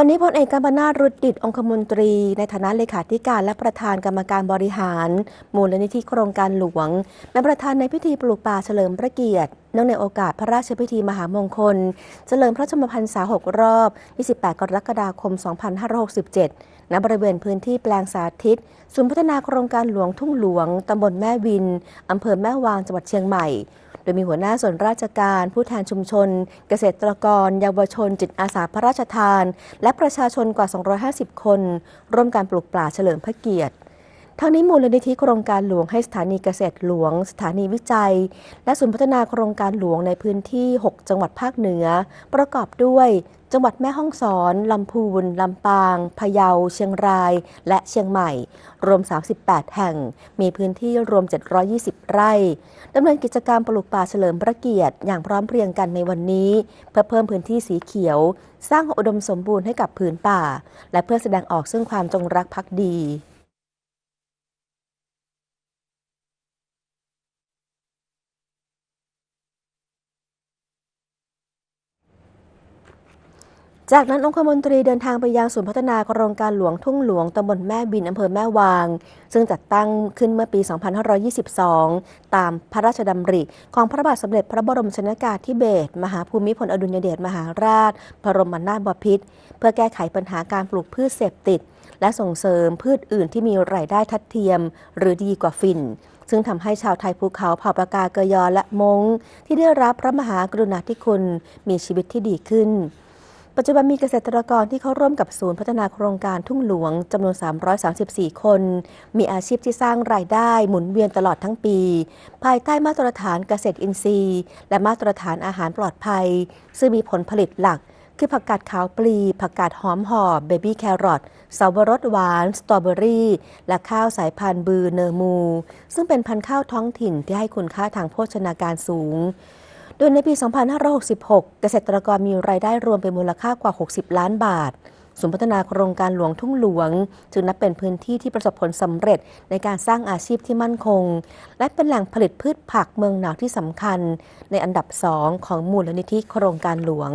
วันนี้พลเอกกัมปนาตรุดดิตองคมนตรี ในฐานะเลขาธิการและประธานกรรมการบริหาร มูลนิธิโครงการหลวงเป็นประธานในพิธีปลูกป่าเฉลิมพระเกียรติเนื่องในโอกาสพระราชพิธีมหามงคล เฉลิมพระชนมพรรษา 6 รอบ 28 กรกฎาคม 2567 ณ บริเวณพื้นที่แปลงสาธิต ศูนย์พัฒนาโครงการหลวงทุ่งหลวง ตำบลแม่วิน อำเภอแม่วาง จังหวัดเชียงใหม่ ดยมีหัวหน้าส่วนราชการ ผู้แทนชุมชน เกษตรกร เยาวชน จิตอาสาพระราชทาน และประชาชนกว่า 250 คน ร่วมการปลูกป่าเฉลิมพระเกียรติ ทั้งนี้มูลนิธิโครงการหลวงให้สถานีเกษตรหลวง สถานีวิจัย และศูนย์พัฒนาโครงการหลวงในพื้นที่ 6 จังหวัดภาคเหนือ ประกอบด้วย จังหวัดแม่ฮ่องสอน ลำพูน ลำปาง พะเยา เชียงราย และเชียงใหม่ รวม 38 แห่ง มีพื้นที่รวม 720 ไร่ดำเนินกิจกรรมปลูกป่าเฉลิมพระเกียรติ อย่างพร้อมเพรียงกันในวันนี้ เพื่อเพิ่มพื้นที่สีเขียว สร้างอุดมสมบูรณ์ให้กับผืนป่า และเพื่อแสดงออกซึ่งความจงรักภักดี จากนั้นองคมนตรีเดินทางไปยังศูนย์พัฒนาโครงการหลวงทุ่งหลวงตำบลแม่บินอำเภอแม่วาง ซึ่งจัดตั้งขึ้นเมื่อปี 2522 ตามพระราชดำริ ของพระบาทสมเด็จพระบรมชนากาธิเบศรมหาภูมิพลอดุลยเดชมหาราชบรมนาถบพิตรเพื่อแก้ไขปัญหาการปลูกพืชเสพติด และส่งเสริมพืชอื่นที่มีรายได้ทัดเทียม หรือดีกว่าฟินซึ่งทำให้ชาวไทยภูเขาเผ่าปากาเกยอและมง ที่ได้รับพระมหากรุณาธิคุณมีชีวิตที่ดีขึ้น ปัจจุบันมีเกษตรกรที่เข้าร่วมกับศูนย์พัฒนาโครงการทุ่งหลวงจำนวน 334 คน มีอาชีพที่สร้างรายได้หมุนเวียนตลอดทั้งปี ภายใต้มาตรฐานเกษตรอินทรีย์ และมาตรฐานอาหารปลอดภัย ซึ่งมีผลผลิตหลัก คือผักกาดขาวปลี ผักกาดหอมหอมเบบี้แครอทสับปะรดหวาน สตรอเบอรี่ และข้าวสายพันธุ์บือเนอร์มู ซึ่งเป็นพันธุ์ข้าวท้องถิ่นที่ให้คุณค่าทางโภชนาการสูง โดยในปี 2566 เกษตรกรมีรายได้รวมเป็นมูลค่ากว่า 60 ล้านบาทศูนย์พัฒนาโครงการหลวงทุ่งหลวง จึงนับเป็นพื้นที่ที่ประสบผลสำเร็จในการสร้างอาชีพที่มั่นคง และเป็นแหล่งผลิตพืชผักเมืองหนาวที่สำคัญ ในอันดับสองของมูลนิธิโครงการหลวง